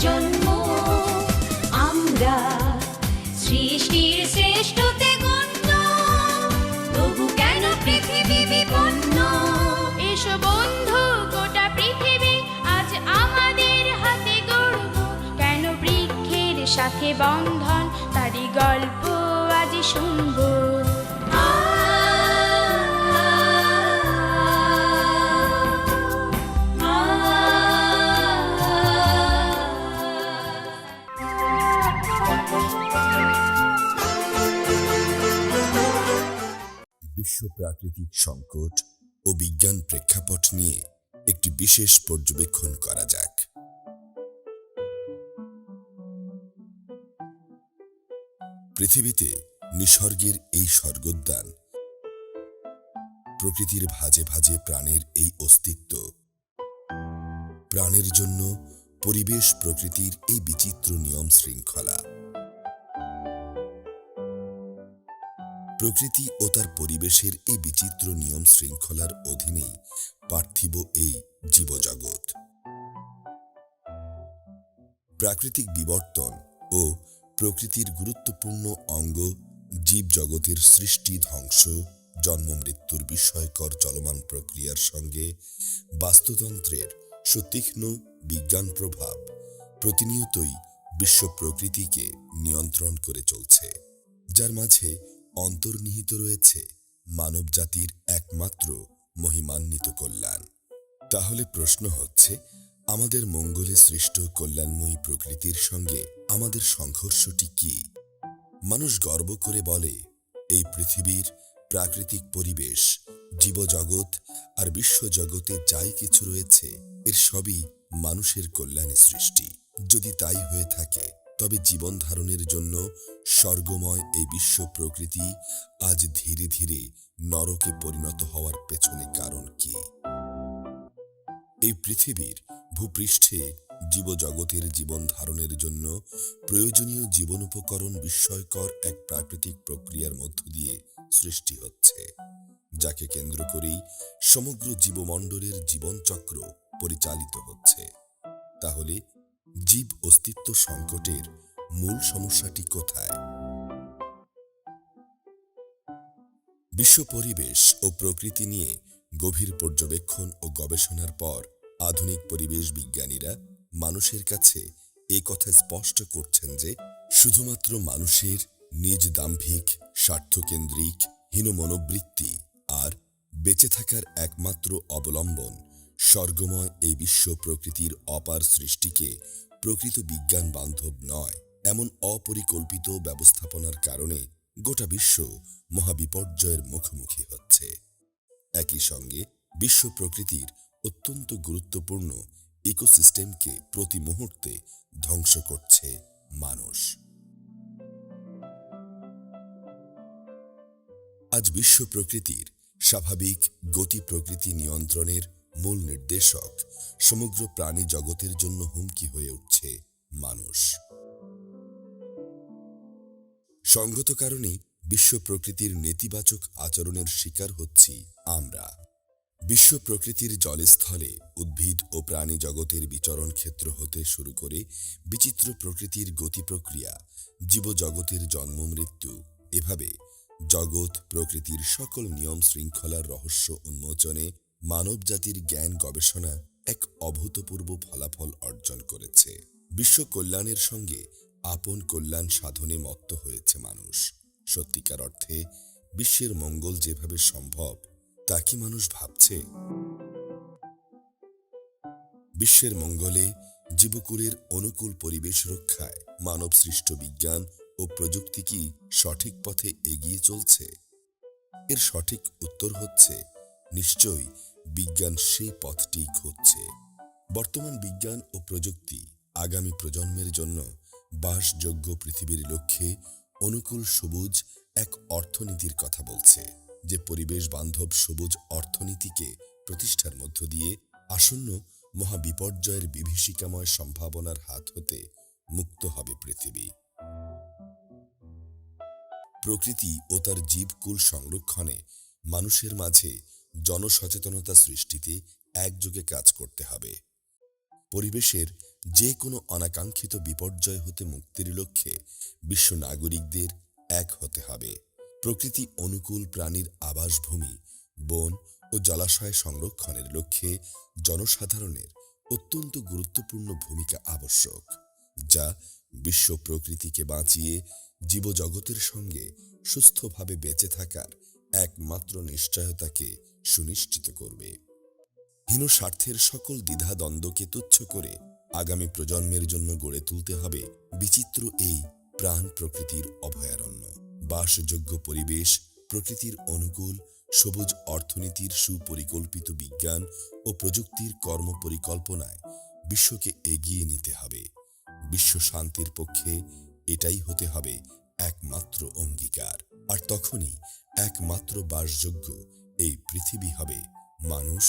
প্রজন্ম আমরা সৃষ্টির শ্রেষ্ঠতে গণ্য। তবু কেন পৃথিবী বিপন্ন? এসো বন্ধু, গোটা পৃথিবী আজ আমাদের হাতে গড়ব কেন বৃক্ষের সাথে বন্ধন? তারই গল্প আজ শুনব। বিশ্ব প্রাকৃতিক সংকট ও বিজ্ঞান প্রেক্ষাপট নিয়ে একটি বিশেষ পর্যবেক্ষণ করা যাক। পৃথিবীতে নিসর্গের এই স্বর্গোদ্যান, প্রকৃতির ভাজে ভাজে প্রাণের এই অস্তিত্ব, প্রাণের জন্য পরিবেশ প্রকৃতির এই বিচিত্র নিয়ম শৃঙ্খলা। প্রকৃতি ও তার পরিবেশের এই বিচিত্র নিয়ম শৃঙ্খলার অধীনেই পার্থিব এই জীবজগৎ। প্রাকৃতিক বিবর্তন ও প্রকৃতির গুরুত্বপূর্ণ অঙ্গ জীবজগতের সৃষ্টি ধ্বংস, জন্ম মৃত্যুর বিস্ময়কর চলমান প্রক্রিয়ার সঙ্গে বাস্তুতন্ত্রের সুতীক্ষ্ণ বিজ্ঞান প্রভাব প্রতিনিয়তই বিশ্ব প্রকৃতিকে নিয়ন্ত্রণ করে চলছে। যার মাঝে অন্তর্নিহিত রয়েছে মানবজাতির একমাত্র মহিমান্বিত কল্যাণ। তাহলে প্রশ্ন হচ্ছে, আমাদের মঙ্গলে সৃষ্ট কল্যাণময়ী প্রকৃতির সঙ্গে আমাদের সংঘর্ষটি কি? মানুষ গর্ব করে বলে, এই পৃথিবীর প্রাকৃতিক পরিবেশ, জীবজগৎ আর বিশ্বজগতে যাই কিছু রয়েছে, এর সবই মানুষের কল্যাণে সৃষ্টি। যদি তাই হয়ে থাকে তবে জীবন ধারণের জন্য স্বর্গময় এই বিশ্ব প্রকৃতি আজ ধীরে ধীরে নরকে পরিণত হওয়ার পেছনে কারণ কি? এই পৃথিবীর ভূপৃষ্ঠে জীবজগতের জীবন ধারণের জন্য প্রয়োজনীয় জীবন উপকরণ বিস্ময়কর এক প্রাকৃতিক প্রক্রিয়ার মধ্য দিয়ে সৃষ্টি হচ্ছে, যাকে কেন্দ্র করেই সমগ্র জীবমণ্ডলের জীবনচক্র পরিচালিত হচ্ছে। তাহলে জীব অস্তিত্ব সংকটের মূল সমস্যাটি কোথায়? বিশ্ব পরিবেশ ও প্রকৃতি নিয়ে গভীর পর্যবেক্ষণ ও গবেষণার পর আধুনিক পরিবেশ বিজ্ঞানীরা মানুষের কাছে এই কথা স্পষ্ট করছেন যে, শুধুমাত্র মানুষের নিজ দাম্ভিক, স্বার্থকেন্দ্রিক হীন মনোবৃত্তি আর বেঁচে থাকার একমাত্র অবলম্বন স্বর্গময় এই বিশ্ব প্রকৃতির অপার সৃষ্টিকে প্রকৃত বিজ্ঞান বান্ধব নয়, এমন অপরিকল্পিত ব্যবস্থাপনার কারণে গোটা বিশ্ব মহাবিপর্যয়ের মুখোমুখি হচ্ছে। একই সঙ্গে বিশ্ব প্রকৃতির অত্যন্ত গুরুত্বপূর্ণ ইকোসিস্টেমকে প্রতি মুহূর্তে ধ্বংস করছে মানুষ। আজ বিশ্ব প্রকৃতির স্বাভাবিক গতি প্রকৃতি নিয়ন্ত্রণের মূল নির্দেশক, সমগ্র প্রাণী জগতের জন্য হুমকি হয়ে উঠছে মানুষ। সঙ্গত কারণেই বিশ্ব প্রকৃতির নেতিবাচক আচরণের শিকার হচ্ছি আমরা। বিশ্ব প্রকৃতির জলস্থলে উদ্ভিদ ও প্রাণী জগতের বিচরণ ক্ষেত্র হতে শুরু করে বিচিত্র প্রকৃতির গতি প্রক্রিয়া জীবজগতের জন্ম মৃত্যু, এভাবে জগৎ প্রকৃতির সকল নিয়ম শৃঙ্খলার রহস্য উন্মোচনে মানবজাতির জ্ঞান গবেষণা এক অভূতপূর্ব ফলাফল অর্জন করেছে। বিশ্ব কল্যাণের সঙ্গে আপন কল্যাণ সাধনে মত্ত হয়েছে মানুষ। সত্যিকার অর্থে বিশ্বের মঙ্গল যেভাবে সম্ভব, তা কি মানুষ ভাবছে? বিশ্বের মঙ্গলে জীবকুলের অনুকূল পরিবেশ রক্ষায় মানব সৃষ্ট বিজ্ঞান ও প্রযুক্তি কি সঠিক পথে এগিয়ে চলছে? এর সঠিক উত্তর হচ্ছে, নিশ্চয়ই বিজ্ঞান সেই পথটি খুঁজছে। বর্তমান বিজ্ঞান ও প্রযুক্তি আগামী প্রজন্মের জন্য বাসযোগ্য পৃথিবীর লক্ষ্যে অনুকূল সবুজ এক অর্থনীতির কথা বলছে, যে পরিবেশ বান্ধব সবুজ অর্থনীতিকে প্রতিষ্ঠার মধ্য দিয়ে আসন্ন মহাবিপর্যয়ের বিভীষিকাময় সম্ভাবনার হাত হতে মুক্ত হবে পৃথিবী। প্রকৃতি ও তার জীবকুল সংরক্ষণে মানুষের মাঝে জনসচেতনতা সৃষ্টিতে একযোগে কাজ করতে হবে। পরিবেশের যে কোনো অনাকাঙ্ক্ষিত বিপর্যয় হতে মুক্তির লক্ষ্যে বিশ্ব নাগরিকদের এক হতে হবে। প্রকৃতি অনুকূল প্রাণীর আবাসভূমি, বন ও জলাশয় সংরক্ষণের লক্ষ্যে জনসাধারণের অত্যন্ত গুরুত্বপূর্ণ ভূমিকা আবশ্যক, যা বিশ্ব প্রকৃতিকে বাঁচিয়ে জীবজগতের সঙ্গে সুস্থভাবে বেঁচে থাকার একমাত্র নিশ্চয়তাকে সুনিশ্চিত করবে। হীন স্বার্থের সকল দ্বিধাদ্বন্দ্বকে তুচ্ছ করে আগামী প্রজন্মের জন্য গড়ে তুলতে হবে বিচিত্র এই প্রাণ প্রকৃতির অভয়ারণ্য। বাসযোগ্য পরিবেশ, প্রকৃতির অনুকূল, সবুজ অর্থনীতির সুপরিকল্পিত বিজ্ঞান ও প্রযুক্তির কর্মপরিকল্পনায় বিশ্বকে এগিয়ে নিতে হবে। বিশ্ব শান্তির পক্ষে এটাই হতে হবে একমাত্র অঙ্গীকার। আর তখনই একমাত্র বাসযোগ্য এই পৃথিবী হবে মানুষ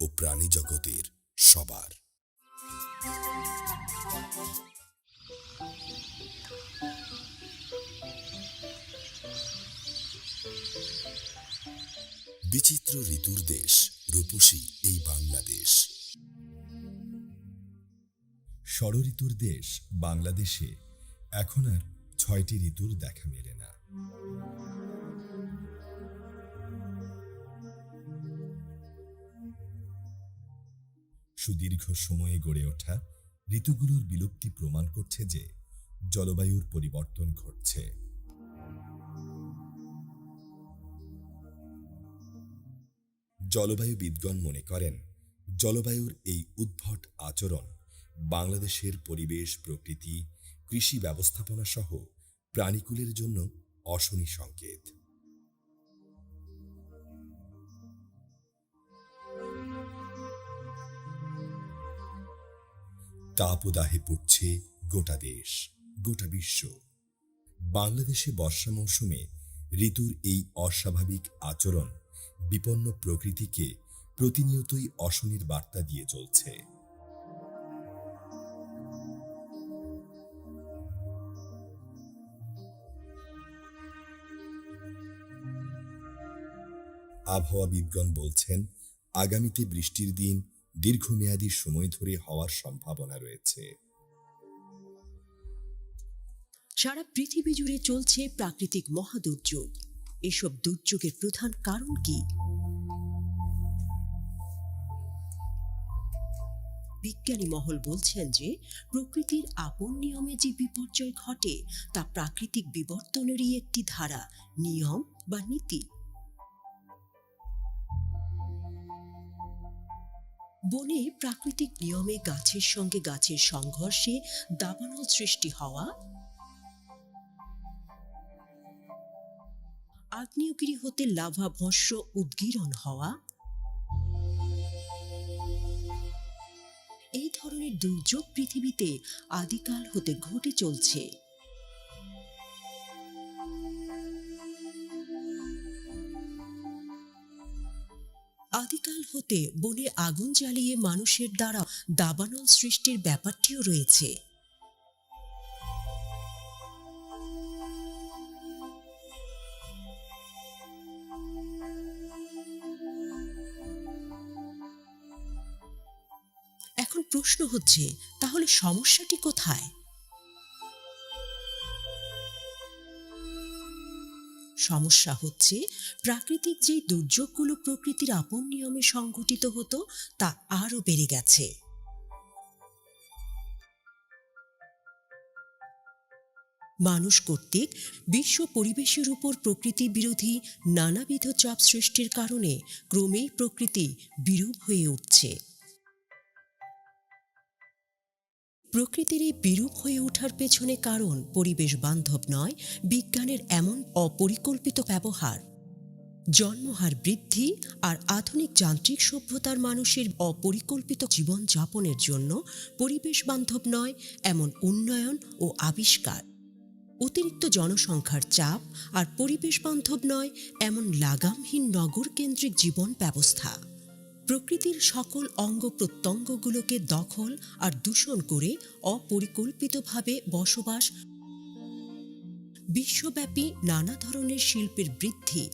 ও প্রাণী জগতের সবার। বিচিত্র ঋতুর দেশ, রূপসী এই বাংলাদেশ। ষড়ঋতুর দেশ বাংলাদেশে, এখন আর ছয়টি ঋতুর দেখা মেলে না। সুদীর্ঘ সময়ে গড়ে ওঠা ঋতুগুলোর বিলুপ্তি প্রমাণ করছে যে জলবায়ুর পরিবর্তন ঘটছে। জলবায়ুবিদগণ মনে করেন, জলবায়ুর এই উদ্ভট আচরণ বাংলাদেশের পরিবেশ, প্রকৃতি, কৃষি ব্যবস্থাপনা সহ প্রাণীকুলের জন্য অশনি সংকেত। তাপদাহে পড়ছে গোটা দেশ, গোটা বিশ্ব। বাংলাদেশে বর্ষা মৌসুমে ঋতুর এই অস্বাভাবিক আচরণ বিপন্ন প্রকৃতিকে প্রতিনিয়তই অশনির বার্তা দিয়ে চলছে। আবহাওয়াবিদগণ বলছেন, আগামীতে বৃষ্টির দিন দীর্ঘমেয়াদী সময় ধরে হওয়ার সম্ভাবনা রয়েছে। সারা পৃথিবী জুড়ে চলছে প্রাকৃতিক মহাদুর্যোগ। এসব দুর্যোগের প্রধান কারণ কি? বিজ্ঞানী মহল বলছেন যে, প্রকৃতির আপন নিয়মে যে বিপর্যয় ঘটে, তা প্রাকৃতিক বিবর্তনেরই একটি ধারা, নিয়ম বা নীতি। বনে প্রাকৃতিক নিয়মে গাছের সঙ্গে গাছের সংঘর্ষে দাবানল সৃষ্টি হওয়া। আগ্নেয়গিরি হতে লাভা ভস্য উদ্গীরণ হওয়া। এই ধরনের দুর্যোগ পৃথিবীতে আদিকাল হতে ঘটে চলছে। আদিকাল বনে আগুন জ্বালিয়ে মানুষের দ্বারা দাবানল সৃষ্টির ব্যাপারটিও রয়েছে। এখন প্রশ্ন হচ্ছে, তাহলে সমস্যাটি কোথায়? সমস্যা হচ্ছে, প্রাকৃতিক যে দুর্যোগগুলো প্রকৃতির আপন নিয়মে সংঘটিত হতো, তা আরও বেড়ে গেছে। মানুষ কর্তৃক বিশ্ব পরিবেশের উপর প্রকৃতি বিরোধী নানাবিধ চাপ সৃষ্টির কারণে ক্রমেই প্রকৃতি বিরূপ হয়ে উঠছে। প্রকৃতির এই বিরূপ হয়ে ওঠার পেছনে কারণ পরিবেশ বান্ধব নয়, বিজ্ঞানের এমন অপরিকল্পিত ব্যবহার। জন্মহার বৃদ্ধি আর আধুনিক যান্ত্রিক সভ্যতার মানুষের অপরিকল্পিত জীবনযাপনের জন্য পরিবেশ বান্ধব নয়, এমন উন্নয়ন ও আবিষ্কার। অতিরিক্ত জনসংখ্যার চাপ আর পরিবেশ বান্ধব নয়, এমন লাগামহীন নগর কেন্দ্রিক জীবন ব্যবস্থা। প্রকৃতির সকল অঙ্গ প্রত্যঙ্গগুলোকে দখল আর দূষণ করে অপরিকল্পিতভাবে বসবাস, বিশ্বব্যাপী নানা ধরনের শিল্পের বৃদ্ধি,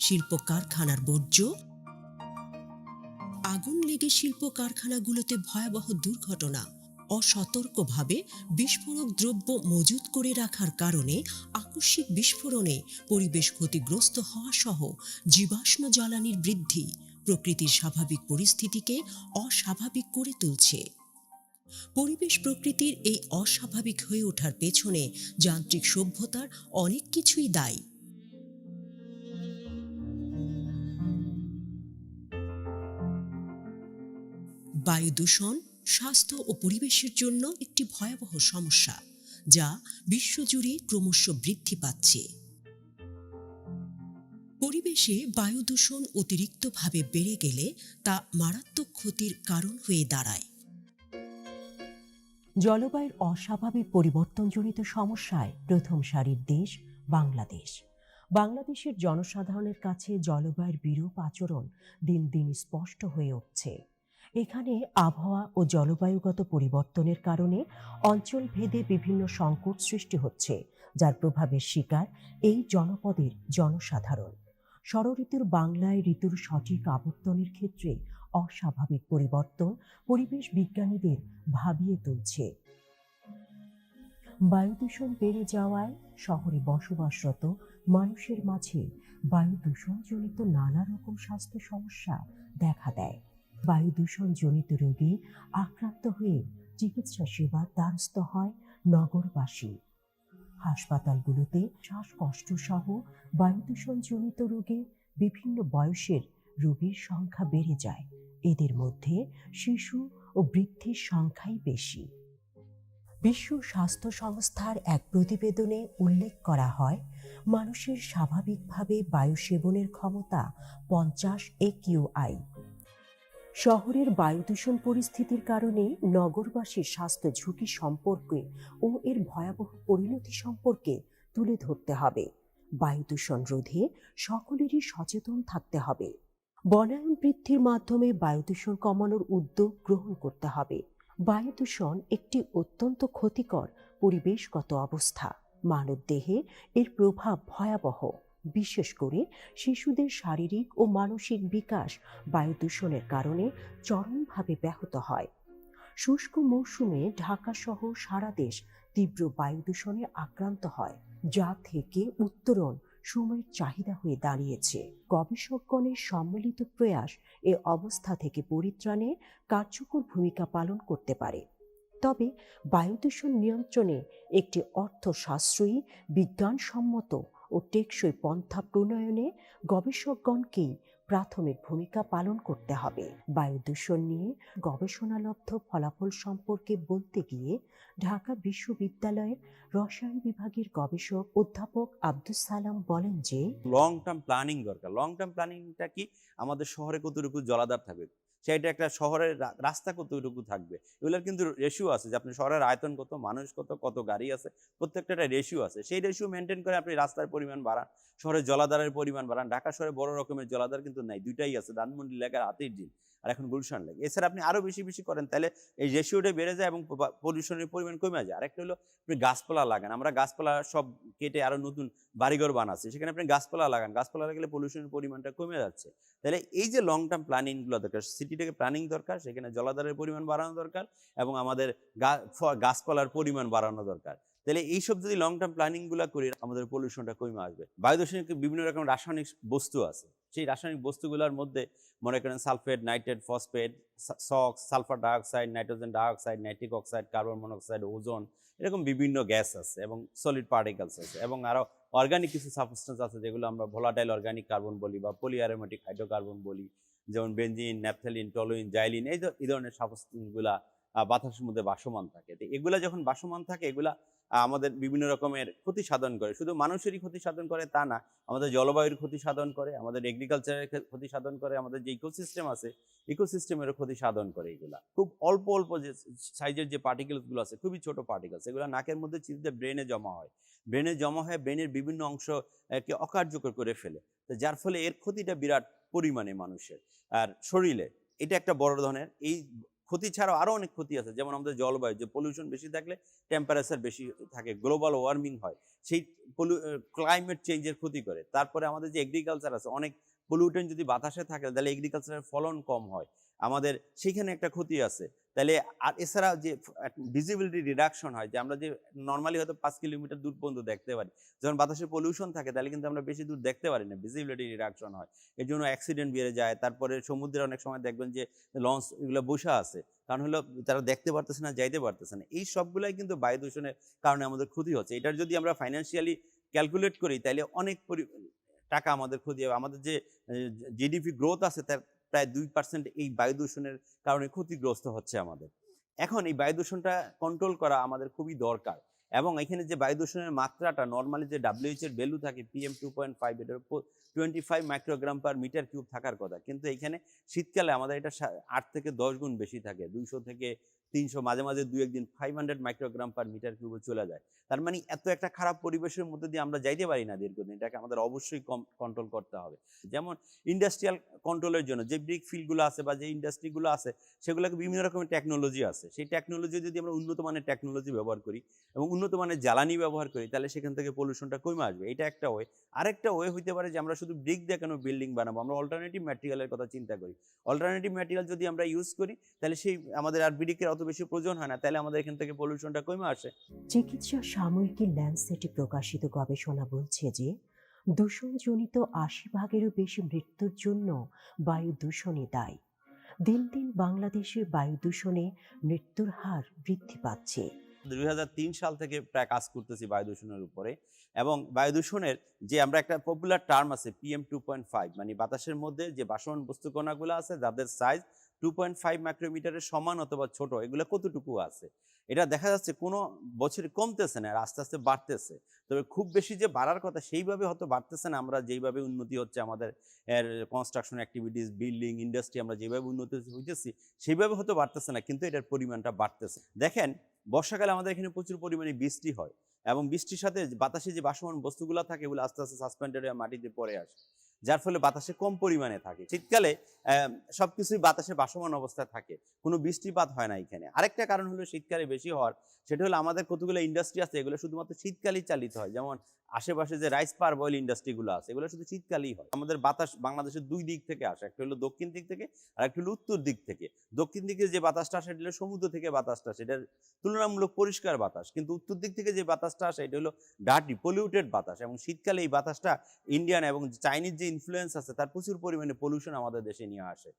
শিল্প কারখানার বর্জ্য, আগুন লেগে শিল্প কারখানাগুলোতে ভয়াবহ দুর্ঘটনা। অসতর্কভাবে বিস্ফোরক দ্রব্য মজুত করে রাখার কারণে আকস্মিক বিস্ফোরণে পরিবেশ ক্ষতিগ্রস্ত হওয়া সহ জীবাশ্ম জ্বালানির বৃদ্ধি প্রকৃতির স্বাভাবিক পরিস্থিতিকে অস্বাভাবিক করে তুলছে। পরিবেশ প্রকৃতির এই অস্বাভাবিক হয়ে ওঠার পেছনে যান্ত্রিক সভ্যতার অনেক কিছুই দায়ী। বায়ু দূষণ স্বাস্থ্য ও পরিবেশের জন্য একটি ভয়াবহ সমস্যা, যা বিশ্বজুড়ে ক্রমশ বৃদ্ধি পাচ্ছে। পরিবেশে বায়ু দূষণ অতিরিক্তভাবে বেড়ে গেলে তা মারাত্মক ক্ষতির কারণ হয়ে দাঁড়ায়। জলবায়ুর অস্বাভাবিক পরিবর্তনজনিত সমস্যায় প্রথম সারির দেশ বাংলাদেশ। বাংলাদেশের জনসাধারণের কাছে জলবায়ুর বিরূপ আচরণ দিন দিন স্পষ্ট হয়ে উঠছে। এখানে আবহাওয়া ও জলবায়ুগত পরিবর্তনের কারণে অঞ্চল ভেদে বিভিন্ন সংকট সৃষ্টি হচ্ছে, যার প্রভাবের শিকার এই জনপদের জনসাধারণ। ষড়ঋতুর বাংলায় ঋতুর সঠিক আবর্তনের ক্ষেত্রে অস্বাভাবিক পরিবর্তন পরিবেশ বিজ্ঞানীদের ভাবিয়ে তুলছে। বায়ু দূষণ বেড়ে যাওয়ায় শহরে বসবাসরত মানুষের মাঝে বায়ু দূষণজনিত নানা রকম স্বাস্থ্য সমস্যা দেখা দেয়। বায়ু দূষণজনিত রোগে আক্রান্ত হয়ে চিকিৎসা সেবার দ্বারস্থ হয় নগরবাসী। হাসপাতালগুলোতে শ্বাসকষ্ট সহ বায়ু দূষণজনিত রোগে বিভিন্ন বয়সের রোগীর সংখ্যা বেড়ে যায়। এদের মধ্যে শিশু ও বৃদ্ধির সংখ্যাই বেশি। বিশ্ব স্বাস্থ্য সংস্থার এক প্রতিবেদনে উল্লেখ করা হয়, মানুষের স্বাভাবিকভাবে বায়ু সেবনের ক্ষমতা পঞ্চাশ একিউআই। শহরের বায়ু দূষণ পরিস্থিতির কারণে নগরবাসীর স্বাস্থ্য ঝুঁকি সম্পর্কে ও এর ভয়াবহ পরিণতি সম্পর্কে তুলে ধরতে হবে। বায়ু দূষণ রোধে সকলেরই সচেতন থাকতে হবে। বনায়ন বৃদ্ধির মাধ্যমে বায়ু দূষণ কমানোর উদ্যোগ গ্রহণ করতে হবে। বায়ু দূষণ একটি অত্যন্ত ক্ষতিকর পরিবেশগত অবস্থা। মানবদেহে এর প্রভাব ভয়াবহ। বিশেষ করে শিশুদের শারীরিক ও মানসিক বিকাশ বায়ু দূষণের কারণে চরমভাবে ব্যাহত হয়। শুষ্ক মৌসুমে ঢাকাসহ সারা দেশ তীব্র বায়ু দূষণে আক্রান্ত হয়, যা থেকে উত্তরণ সময়ের চাহিদা হয়ে দাঁড়িয়েছে। গবেষকগণের সম্মিলিত প্রয়াস এ অবস্থা থেকে পরিত্রাণে কার্যকর ভূমিকা পালন করতে পারে। তবে বায়ু দূষণ নিয়ন্ত্রণে একটি অর্থ সাশ্রয়ী বিজ্ঞানসম্মত ও টেকসই পন্থা প্রণয়নে গবেষকগণকেই প্রাথমিক ভূমিকা পালন করতে হবে। বায়ু দূষণ নিয়ে গবেষণালব্ধ ফলাফল সম্পর্কে বলতে গিয়ে ঢাকা বিশ্ববিদ্যালয়ের রসায়ন বিভাগের গবেষক অধ্যাপক আব্দুস সালাম বলেন যে লং টার্ম প্ল্যানিং দরকার। লং টার্ম প্ল্যানিংটা কি? আমাদের শহরে কতটুকু জলাধার থাকবে? সেটা একটা শহরের রাস্তা কতটুকু থাকবে। এগুলোর কিন্তু রেশিও আছে যে আপনি শহরের আয়তন কত, মানুষ কত কত গাড়ি আছে, প্রত্যেকটা একটা রেশিও আছে। সেই রেশিও মেনটেন করে আপনি রাস্তার পরিমাণ বাড়ান, শহরের জলাধারের পরিমাণ বাড়ান। ঢাকা শহরে বড় রকমের জলাধার কিন্তু নাই, দুইটাই আছে। ধানমন্ডি এলাকার হাতির ডিম আর এখন গুলশান লেক এছাড়া আপনি আরও বেশি বেশি করেন, তাহলে এই রেশিওটা বেড়ে যায় এবং পলিউশনের পরিমাণ কমে যায়। আরেকটা হলো আপনি গাছপালা লাগান। আমরা গাছপালা সব কেটে আরও নতুন বাড়িঘর বানাচ্ছি। সেখানে আপনি গাছপালা লাগান। গাছপালা লাগালে পলিউশনের পরিমাণটা কমে যাচ্ছে। তাহলে এই যে লং টার্ম প্ল্যানিংগুলো দরকার সিটিটাকে প্ল্যানিং দরকার, সেখানে জলাধারের পরিমাণ বাড়ানো দরকার এবং আমাদের গাছপালার পরিমাণ বাড়ানো দরকার। তাহলে এইসব যদি লং টার্ম প্ল্যানিংগুলো করি, আমাদের পলিউশনটা কমে আসবে। বায়ু দূষণের বিভিন্ন রকম রাসায়নিক বস্তু আছে? সেই রাসায়নিক বস্তুগুলোর মধ্যে মনে করেন sulphate nitrate phosphate SOx sulphur dioxide nitrogen dioxide nitric oxide carbon monoxide ozone এরকম বিভিন্ন গ্যাস আছে এবং সলিড পার্টিকেলস আছে এবং আরও অর্গানিক কিছু সাবস্টেন্স আছে যেগুলো আমরা ভোলাটাইল অর্গানিক কার্বন বলি বা পলিঅ্যারোমেটিক হাইড্রোকার্বন বলি, যেমন বেনজিন ন্যাপথেলিন টলোইন জাইলিন এই ধরনের সাবস্টেন্সগুলা বাতাসের মধ্যে বাসমান থাকে। তো এগুলা যখন বাসমান থাকে, এগুলা আমাদের বিভিন্ন রকমের ক্ষতি সাধন করে। শুধু মানুষেরই ক্ষতি সাধন করে তা না, আমাদের জলবায়ুর ক্ষতি সাধন করে, আমাদের এগ্রিকালচারের ক্ষতি সাধন করে, আমাদের যে ইকোসিস্টেম আছে ইকোসিস্টেমেরও ক্ষতি সাধন করে এগুলা। খুব অল্প অল্প যে সাইজের যে পার্টিকেলসগুলো আছে, খুবই ছোট পার্টিকেলস এগুলো নাকের মধ্যে চিনতে ব্রেনে জমা হয়। ব্রেনে জমা হয়ে ব্রেনের বিভিন্ন অংশকে অকার্যকর করে ফেলে। তো যার ফলে এর ক্ষতিটা বিরাট পরিমাণে মানুষের। আর শরীরে, এটা একটা বড় ধরনের, এই ক্ষতি ছাড়াও আরও অনেক ক্ষতি আছে। যেমন আমাদের জলবায়ু, যে পলিউশন বেশি থাকলে টেম্পারেচার বেশি থাকে গ্লোবাল ওয়ার্মিং হয়, সেই ক্লাইমেট চেঞ্জের ক্ষতি করে। তারপরে আমাদের যে এগ্রিকালচার আছে, অনেক পলিউটেন যদি বাতাসে থাকে, তাহলে এগ্রিকালচারের ফলন কম হয়। আমাদের সেখানে একটা ক্ষতি আছে। তাহলে আর এছাড়া যে ভিজিবিলিটি রিডাকশন হয়, যে আমরা যে নর্মালি হয়তো পাঁচ কিলোমিটার দূর পর্যন্ত দেখতে পারি, যখন বাতাসে পলিউশন থাকে, তাহলে কিন্তু আমরা বেশি দূর দেখতে পারি না ভিজিবিলিটি রিডাকশন হয়। এর জন্য অ্যাক্সিডেন্ট বেড়ে যায়, তারপরে সমুদ্রে অনেক সময় দেখবেন যে লঞ্চ এগুলো বসে আছে, কারণ হলো তারা দেখতে পারতেছে না, যাইতে পারতেছে না। এই সবগুলাই কিন্তু বায়ু দূষণের কারণে আমাদের ক্ষতি হচ্ছে। এটার যদি আমরা ফাইন্যান্সিয়ালি ক্যালকুলেট করি, তাহলে অনেক পরি- টাকা আমাদের ক্ষতি হবে। আমাদের যে জিডিপি গ্রোথ আছে, তার প্রায় দুই পার্সেন্ট এই বায়ু দূষণের কারণে ক্ষতিগ্রস্ত হচ্ছে আমাদের। এখন এই বায়ু দূষণটা কন্ট্রোল করা আমাদের খুবই দরকার এবং এখানে যে বায়ু দূষণের মাত্রাটা নর্মালি যে ডাব্লিউএইচ এর ভ্যালু থাকে পিএম টু পয়েন্ট ফাইভ এটার twenty five microgram per metre cube থাকার কথা। কিন্তু এখানে শীতকালে আমাদের এটা আট থেকে দশ গুণ বেশি থাকে, দুইশো থেকে তিনশো, মাঝে মাঝে দুই একদিন five hundred microgram per metre কিউবে চলে যায়। তার মানে এত একটা খারাপ পরিবেশের মধ্যে দিয়ে আমরা যাইতে পারি না দীর্ঘদিন, এটাকে আমাদের অবশ্যই কম কন্ট্রোল করতে হবে। যেমন ইন্ডাস্ট্রিয়াল কন্ট্রোলের জন্য যে ব্রিক ফিল্ডগুলো আছে বা যে ইন্ডাস্ট্রিগুলো আছে, সেগুলোকে বিভিন্ন রকমের টেকনোলজি আছে। সেই টেকনোলজি যদি আমরা উন্নত মানের টেকনোলজি ব্যবহার করি এবং উন্নত মানের জ্বালানি ব্যবহার করি, তাহলে সেখান থেকে পলিউশনটা কমে আসবে। এটা একটা ওয়ে আরেকটা ওয়ে হইতে পারে যে আমরা শুধু ব্রিক দিয়ে কেন বিল্ডিং বানাবো? আমরা অল্টারনেটিভ ম্যাটেরিয়ালের কথা চিন্তা করি। অল্টারনেটিভ ম্যাটেরিয়াল যদি আমরা ইউজ করি, তাহলে সেই আমাদের আর ব্রিকের অত বেশি প্রয়োজন হয় না তাহলে আমাদের এখান থেকে পলিউশনটা কমে আসে। চিকিৎসা সাময়িকী ল্যান্ডসেটে প্রকাশিত গবেষণা বলছে যে দূষণজনিত আশি ভাগেরও বেশি মৃত্যুর জন্য বায়ু দায়ী। দিন দিন বাংলাদেশে বায়ু দূষণে মৃত্যুর হার বৃদ্ধি পাচ্ছে। দু হাজার তিন সাল থেকে প্রায় কাজ করতেছি বায়ু দূষণের উপরে এবং বায়ু দূষণের যে আমরা একটা পপুলার টার্ম আছে পিএম টু পয়েন্ট ফাইভ মানে বাতাসের মধ্যে যে বাসমান বস্তু কণাগুলো আছে যাদের সাইজ টু পয়েন্ট ফাইভ মাইক্রোমিটারের সমান অথবা ছোট, এগুলো কতটুকু আছে? এটা দেখা যাচ্ছে কোনো বছরে কমতেছে না আস্তে আস্তে বাড়তেছে। তবে খুব বেশি যে বাড়ার কথা, সেইভাবে হয়তো বাড়তেছে না। আমরা যেইভাবে উন্নতি হচ্ছে আমাদের এর কনস্ট্রাকশন অ্যাক্টিভিটিস বিল্ডিং ইন্ডাস্ট্রি আমরা যেভাবে উন্নতি হইতেছি, সেইভাবে হয়তো বাড়তেছে না, কিন্তু এটার পরিমাণটা বাড়তেছে। দেখেন, বর্ষাকালে আমাদের এখানে প্রচুর পরিমাণে বৃষ্টি হয় এবং বৃষ্টির সাথে বাতাসে যে বাসমান বস্তুগুলো থাকে, এগুলো আস্তে আস্তে সাসপেন্ডেড হয়ে মাটিতে পড়ে আসে। যার ফলে বাতাসে কম পরিমাণে থাকে। শীতকালে আহ, সবকিছুই বাতাসে বাসমান অবস্থায় থাকে। কোনো বৃষ্টিপাত হয় না এখানে। আরেকটা কারণ হলো শীতকালে বেশি হওয়ার সেটা হলো আমাদের কতগুলো ইন্ডাস্ট্রি আছে এগুলো শুধুমাত্র শীতকালেই চালিত হয়। যেমন আশেপাশে যে রাইস পার বয়েল ইন্ডাস্ট্রিগুলো আছে এগুলো শুধু শীতকালেই হয়। আমাদের বাতাস বাংলাদেশের দুই দিক থেকে আসে একটা হলো দক্ষিণ দিক থেকে আর একটা হলো উত্তর দিক থেকে। দক্ষিণ দিকে যে বাতাসটা আসে এটা হলো সমুদ্র থেকে বাতাসটা আসে। এটার তুলনামূলক পরিষ্কার বাতাস। কিন্তু উত্তর দিক থেকে যে বাতাসটা আসে এটা হলো ডার্টি পলিউটেড বাতাস। এবং শীতকালে এই বাতাসটা ইন্ডিয়ান এবং চাইনিজ যে ইনফ্লুয়েন্স আছে তার প্রচুর পরিমাণে পলিউশন আমাদের দেশে নিয়ে আসে।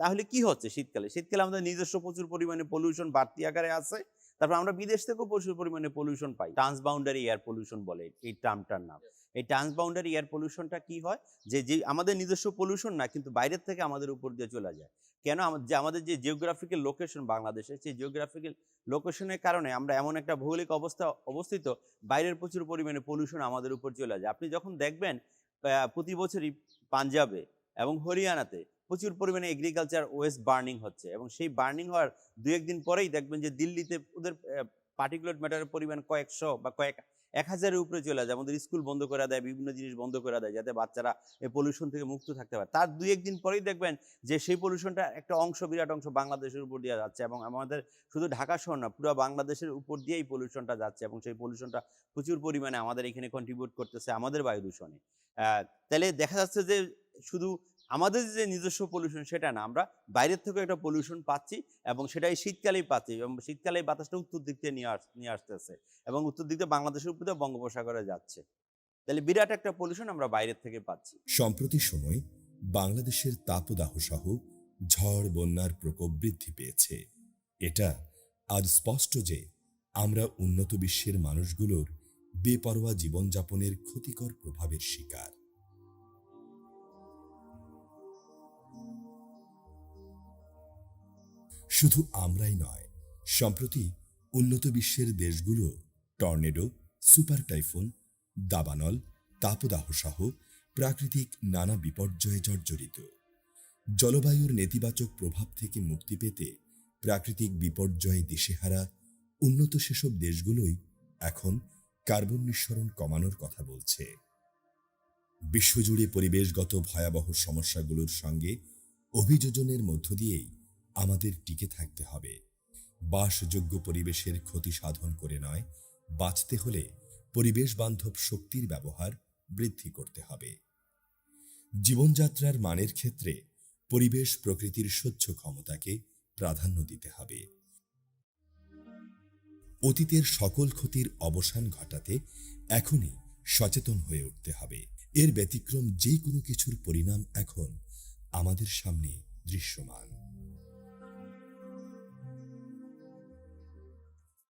তাহলে কি হচ্ছে শীতকালে? শীতকালে আমাদের নিজস্ব প্রচুর পরিমাণে পলিউশন বাড়তি আকারে আছে তারপর আমরা বিদেশ থেকেও প্রচুর পরিমাণে পলিউশন পাই। ট্রান্সবাউন্ডারি এয়ার পলিউশন বলে এই টার্মটার নাম। এই ট্রান্সবাউন্ডারি এয়ার পলিউশনটা কি হয়? যে যে আমাদের নিজস্ব পলিউশন না কিন্তু বাইরের থেকে আমাদের উপর দিয়ে চলে যায়। কেন? যে আমাদের যে জিওগ্রাফিক্যাল লোকেশন বাংলাদেশে সেই জিওগ্রাফিক্যাল লোকেশনের কারণে আমরা এমন একটা ভৌগোলিক অবস্থা অবস্থিত বাইরের প্রচুর পরিমাণে পলিউশন আমাদের উপর চলে যায়। আপনি যখন দেখবেন প্রতি বছরই পাঞ্জাবে এবং হরিয়ানাতে প্রচুর পরিমাণে এগ্রিকালচার ওয়েস্ট বার্নিং হচ্ছে এবং সেই বার্নিং হওয়ার দু একদিন পরেই দেখবেন যে দিল্লিতে ওদের পার্টিকুলার ম্যাটারের পরিমাণ কয়েকশো বা কয়েক এক হাজারের উপরে চলে যায় আমাদের স্কুল বন্ধ করে দেয়, বিভিন্ন জিনিস বন্ধ করে দেয়, যাতে বাচ্চারা এই পলিউশন থেকে মুক্ত থাকতে পারে। তার দুই একদিন পরেই দেখবেন যে সেই পলিউশনটা একটা অংশ, বিরাট অংশ বাংলাদেশের উপর দিয়ে যাচ্ছে এবং আমাদের শুধু ঢাকা শহর না, পুরো বাংলাদেশের উপর দিয়েই পলিউশনটা যাচ্ছে এবং সেই পলিউশনটা প্রচুর পরিমাণে আমাদের এখানে কন্ট্রিবিউট করতেছে আমাদের বায়ু দূষণে। তাহলে দেখা যাচ্ছে যে শুধু আমাদের যে নিজস্ব পলিউশন সেটা না, আমরা বাইরের থেকে একটা পলিউশন পাচ্ছি এবং সেটাই শীতকালেই পাচ্ছি এবং শীতকালে বাতাসটা উত্তর দিক থেকে নিয়ে নিয়ে আসতেছে এবং উত্তর দিক থেকে বাংলাদেশের উপর বঙ্গোপসাগরে যাচ্ছে। তাহলে বিরাট একটা পলিউশন আমরা বাইরের থেকে পাচ্ছি। সম্প্রতি সময় বাংলাদেশের তাপদাহ সহ ঝড়, বন্যার প্রকোপ বৃদ্ধি পেয়েছে। এটা আজ স্পষ্ট যে আমরা উন্নত বিশ্বের মানুষগুলোর বেপরোয়া জীবনযাপনের ক্ষতিকর প্রভাবের শিকার। শুধু আমরাই নয়, সম্প্রতি উন্নত বিশ্বের দেশগুলো টর্নেডো, সুপার টাইফুন, দাবানল, তাপদাহ সহ প্রাকৃতিক নানা বিপর্যয়ে জর্জরিত। জলবায়ুর নেতিবাচক প্রভাব থেকে মুক্তি পেতে প্রাকৃতিক বিপর্যয়ে দিশেহারা উন্নত সেসব দেশগুলোই এখন কার্বন নিঃসরণ কমানোর কথা বলছে। বিশ্বজুড়ে পরিবেশগত ভয়াবহ সমস্যাগুলোর সঙ্গে অভিযোজনের মধ্য দিয়েই আমাদের টিকে থাকতে হবে। বাসযোগ্য পরিবেশের ক্ষতি সাধন করে নয়, বাঁচতে হলে পরিবেশ বান্ধব শক্তির ব্যবহার বৃদ্ধি করতে হবে। জীবনযাত্রার মানের ক্ষেত্রে পরিবেশ প্রকৃতির স্বচ্ছ ক্ষমতাকে প্রাধান্য দিতে হবে। অতীতের সকল ক্ষতির অবসান ঘটাতে এখনই সচেতন হয়ে উঠতে হবে। এর ব্যতিক্রম যে কোনো কিছুর পরিণাম এখন আমাদের সামনে দৃশ্যমান।